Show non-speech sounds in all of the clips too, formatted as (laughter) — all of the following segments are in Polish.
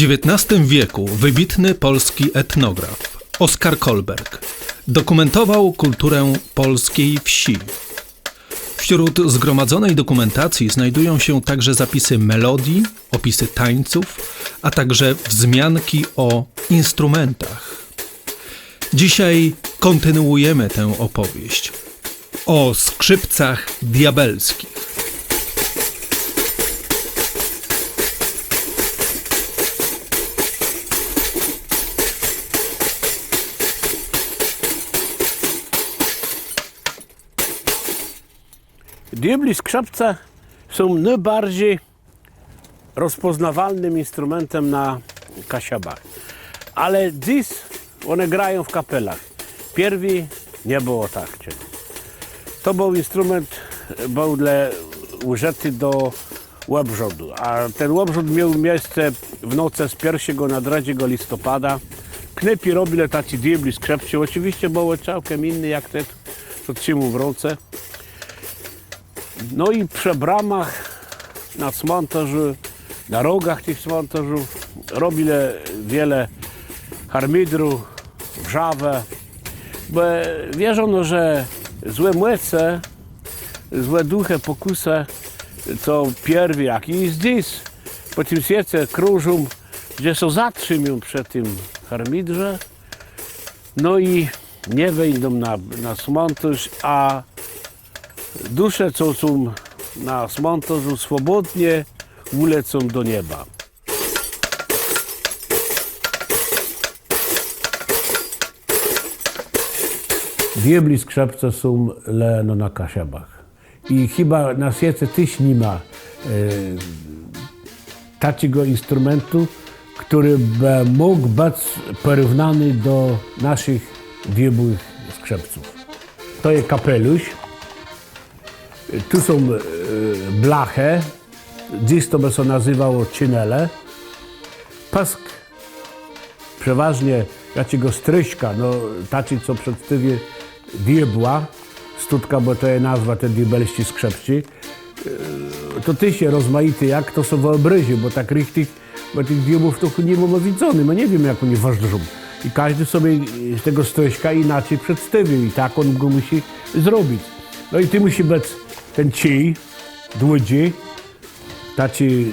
XIX wieku wybitny polski etnograf Oskar Kolberg dokumentował kulturę polskiej wsi. Wśród zgromadzonej dokumentacji znajdują się także zapisy melodii, opisy tańców, a także wzmianki o instrumentach. Dzisiaj kontynuujemy tę opowieść o skrzypcach diabelskich. Diabli skrzypce są najbardziej rozpoznawalnym instrumentem na kasiabach. Ale dziś one grają w kapelach. Pierwi nie było tak. To był instrument, był dla użyty do łebrzodu, a ten łebrzod miał miejsce w nocy z 1 na 2 listopada. Knepi robili tacy diabli skrzypce. Oczywiście były całkiem inne jak te, co trzymał w ręce. No i przy bramach na cmentarzu, na rogach tych cmentarzów robili wiele harmidru, wrzawę, bo wierzono, że złe młece, złe duchy, pokusy, co pierwi, jak i dziś po tym świecie krążą, gdzie są zatrzymią przed tym harmidrze, no i nie wejdą na, na cmentarz, a dusze, co są na cmentarzu, swobodnie ulecą do nieba. Diabli skrzepce są leno na kasiabach. I chyba na świecie też nie ma e, takiego instrumentu, który by mógł być porównany do naszych diabłych skrzepców. To jest kapelusz. Tu są e, blachę, dziś to by się nazywało czynele. Pask, przeważnie takiego stryśka, no tacy co przedstawia diabła, stutka, bo to jest nazwa te diabelści skrzepci. E, To ty się rozmaity, jak to są wyobrazi, bo tak richtig, bo tych diabłów to nie mamy widzony, my nie wiemy jak oni ważą. I każdy sobie z tego stryśka inaczej przedstawił i tak on go musi zrobić. No i ty musi być ten cej, dłudzi, tacy,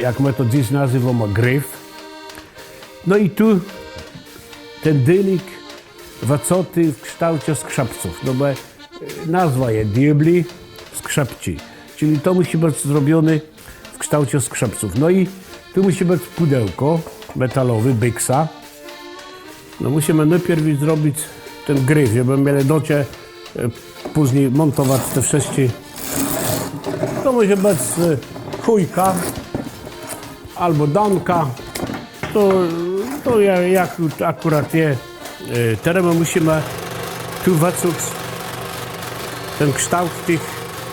jak my to dziś nazywamy, gryf. No i tu ten dylik wacoty w kształcie skrzepców, no bo e, nazwa jest diabli skrzepci, czyli to musi być zrobione w kształcie skrzepców. No i tu musi być pudełko metalowe, byksa. No musimy najpierw zrobić ten gryf, żeby mieli docie później montować te wszystkie. To może być chujka albo danka. To, to ja- jak akurat je. E, Teraz my musimy tu wacuć ten kształt tych,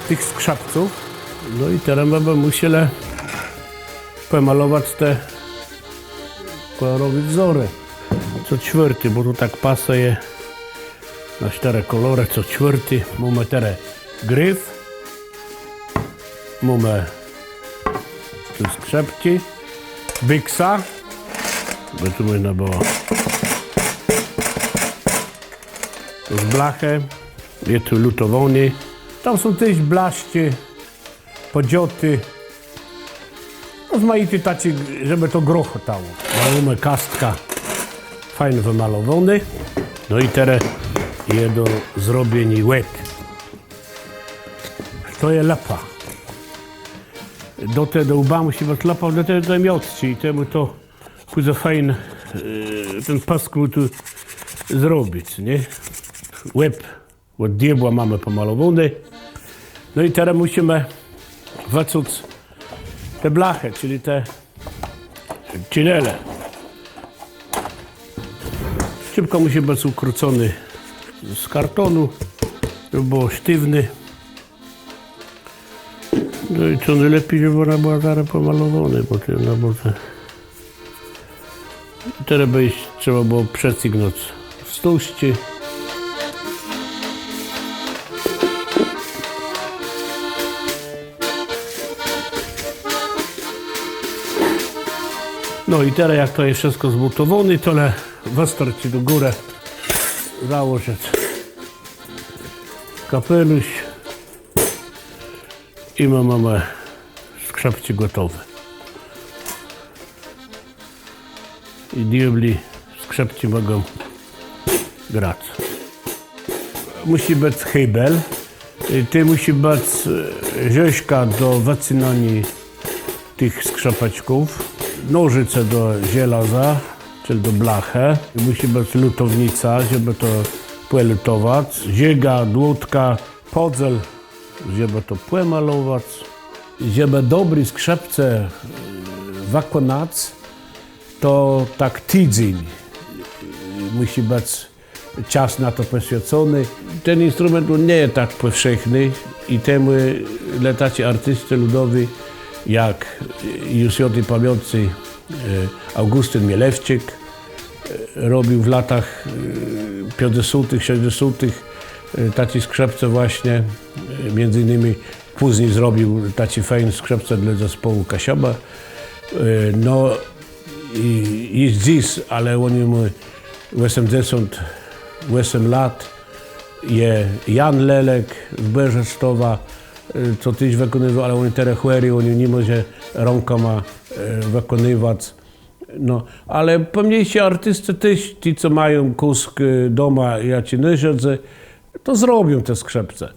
tych skrzapców. No i teraz my będziemy musieli pomalować te kolorowe wzory. Co czwarty, bo tu tak pasuje na cztery kolory, co czwarty. Mamy teraz gryf, mamy tu skrzepki, byksa, bo tu można było z blachę, jest tu lutowony. Tam są też blaszcie, podzioty, rozmaity tacy, żeby to grochotało. Mamy kastka fajnie wymalowany. No i teraz je do zrobienia łeb. To jest lepa. Do tego łba musi być lepa, do tego miotci i temu to później fajnie ten paskul tu zrobić, nie? Łeb od diabła mamy pomalowany. No i teraz musimy wacuć te blachy, czyli te cinele. Szybko musi być ukrócony z kartonu, żeby było sztywny. No i co najlepiej, żeby ona była zaraz pomalowana, no bo to... Teraz by trzeba było przecygnąć wstążcie. No i teraz jak to jest wszystko zbudowane, to le wystarczy do góry założyć kapelusz i my mamy skrzepcie gotowe. I diabli skrzepci mogą grać. Musi być hybel, i ty musi być e, rzeźka do wycinania tych skrzapaczków, nożyce do żelaza, do blachy. I musi być lutownica, żeby to płylutować, ziega, dłutka, podzel, żeby to płemalować. Żeby dobry skrzepce e, wykonać, to tak tydzień musi być czas na to poświęcony. Ten instrument on nie jest tak powszechny i temu letaci artysty ludowi jak już świętej pamiątcy e, Augustyn Mielewczyk e, robił w latach e, 50., 60. e, taci skrzypce właśnie, e, między innymi później zrobił taci fajne skrzypce dla zespołu Kasioba. E, No i jest dziś, ale oni mu 88 lat je Jan Lelek z Berzesztowa, co tyś wykonywał, ale oni teraz oni nie może rękoma y, wykonywać. No, ale pomniejsi artysty też, ci co mają kusk y, doma, ja ci nie siedzę, to zrobią te skrzepce.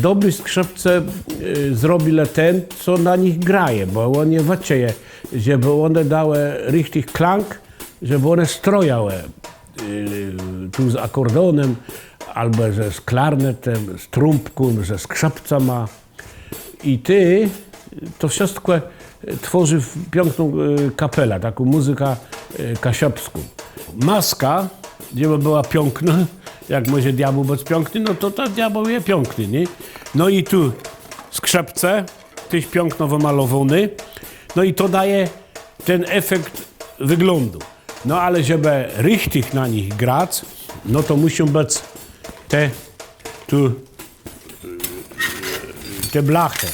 Dobry skrzypce y, le ten, co na nich graje, bo one wacieje, żeby one dały richtig klang, żeby one strojały tu z akordeonem, albo że z klarnetem, z trumpką, że skrzypca ma. I ty to wszystko tworzy piękną y, kapelę, taką muzykę y, kasiopską. Maska, żeby była piękna, (laughs) jak może diabeł być piękny, no to ta diabeł jest piękny, nie? No i tu skrzypce, tyś piękno wymalowany, no i to daje ten efekt wyglądu. No ale żeby richtig na nich grać, no to muszą być te tu te blachy.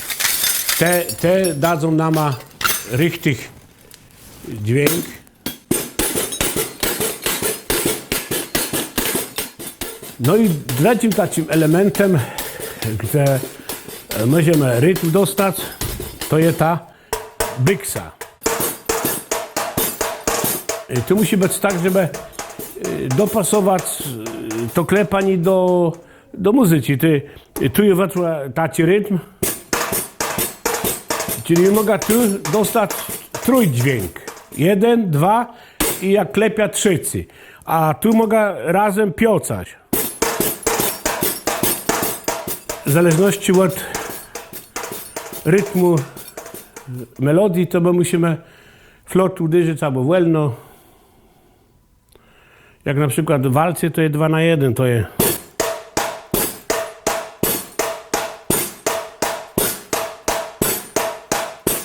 Te, te dadzą nam richtig dźwięk. No i trzecim takim elementem, gdzie możemy rytm dostać, to jest ta byksa. I tu musi być tak, żeby dopasować y, to klepanie do, do muzyki. Ty, tu weszła taki rytm, czyli mogę tu dostać trójdźwięk. Jeden, dwa i jak klepia trzeci. A tu mogę razem piocać. W zależności od rytmu melodii, to my musimy flot uderzyć albo wolno. Jak na przykład walce to jest 2 na 1, to jest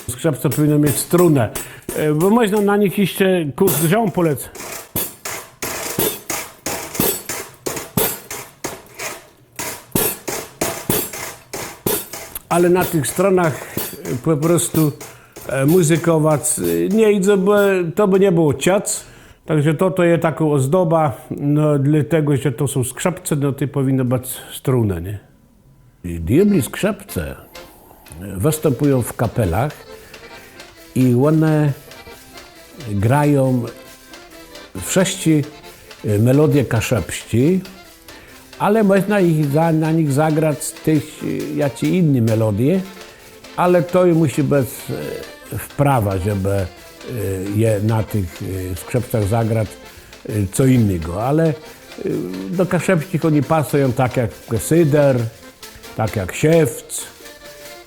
Skrzypce powinno mieć strunę, e, bo można na nich jeszcze kurs ziom polec. Ale na tych stronach e, po prostu e, muzykować nie idzie, bo to by nie było ciac. Także to, to jest taka ozdoba, no dlatego, że to są skrzypce, no to powinno być struna, nie? Diabli skrzypce występują w kapelach i one grają wszędzie melodie kaszepści, ale można ich za, na nich zagrać też jakie inne melodie, ale to musi być e, wprawa, żeby je na tych e, skrzypcach zagrać e, co innego, ale do kaszepści oni pasują tak jak Syder, tak jak Siewc,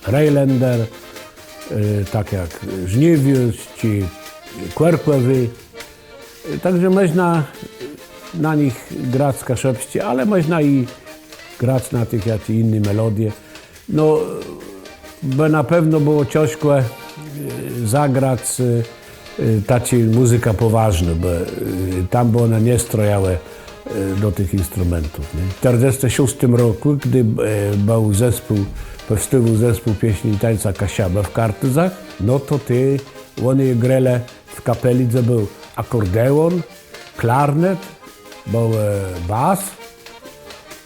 Rejlender, y, tak jak Żniwius czy Kwerkwewy. Y, Także można na nich grać z ale można i grać na tych jak inne melodie. No, by na pewno było ciężko y, zagrać y, y, tacy muzyka poważna, bo y, tam by one nie strojały do tych instrumentów. Nie? W 1946 roku, gdy e, był zespół, powstawał zespół pieśni i tańca Kasiaba w Kartyzach, no to ty, oni grali w kapeli, gdzie był akordeon, klarnet, był e, bas,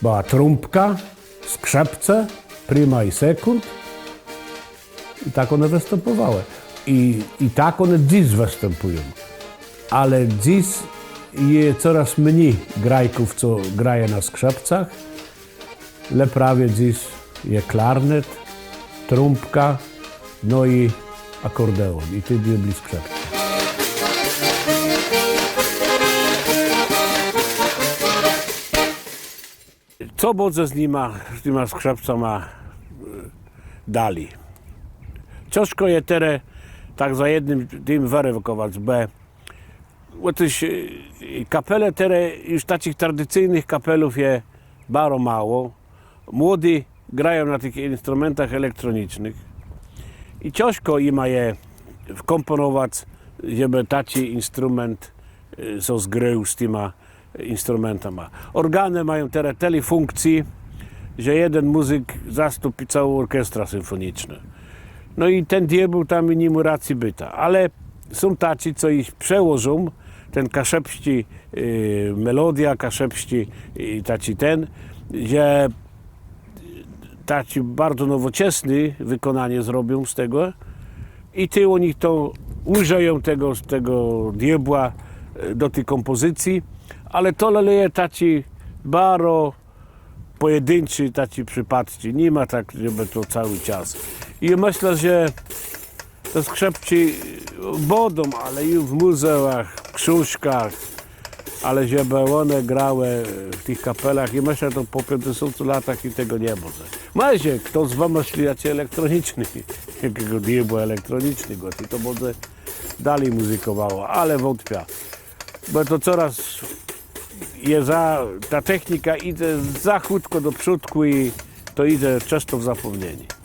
była trumpka, skrzypce, prima i sekund. I tak one występowały. I, I tak one dziś występują. Ale dziś jest coraz mniej grajków, co grają na skrzypcach. Ale prawie dziś jest klarnet, trumpka, no i akordeon. I ty diabli skrzypce. Co Bodze z nima, z nima skrzypcama e, dali? Ciężko je tere tak za jednym tym weryfikować, bo otóż kapele tere już takich tradycyjnych kapelów je bardzo mało. Młodzi grają na tych instrumentach elektronicznych i ciężko im je wkomponować, żeby taki instrument e, co zgrył z tyma instrumentami. Organy mają teraz tyle funkcji, że jeden muzyk zastąpi całą orkiestrę symfoniczną. No i ten diabeł tam nie mu racji byta. Ale są tacy, co ich przełożą, ten kaszepści yy, melodia, kaszepści i taci ten, że taci bardzo nowoczesny wykonanie zrobią z tego i ty nich to użyją tego, tego diabła e, do tej kompozycji, ale to leje taci bardzo pojedynczy taci przypadki. Nie ma tak, żeby to cały czas. I myślę, że te skrzypci bodą, ale i w muzeach, w książkach, ale żeby one grały w tych kapelach i myślę, że to po 50 latach i tego nie może. Macie, kto z wami ślijacie elektroniczny, (laughs) jakiego diabła elektronicznego, i to może dalej muzykowało, ale wątpię. Bo to coraz je za, ta technika idzie za chutko do przodku i to idzie często w zapomnienie.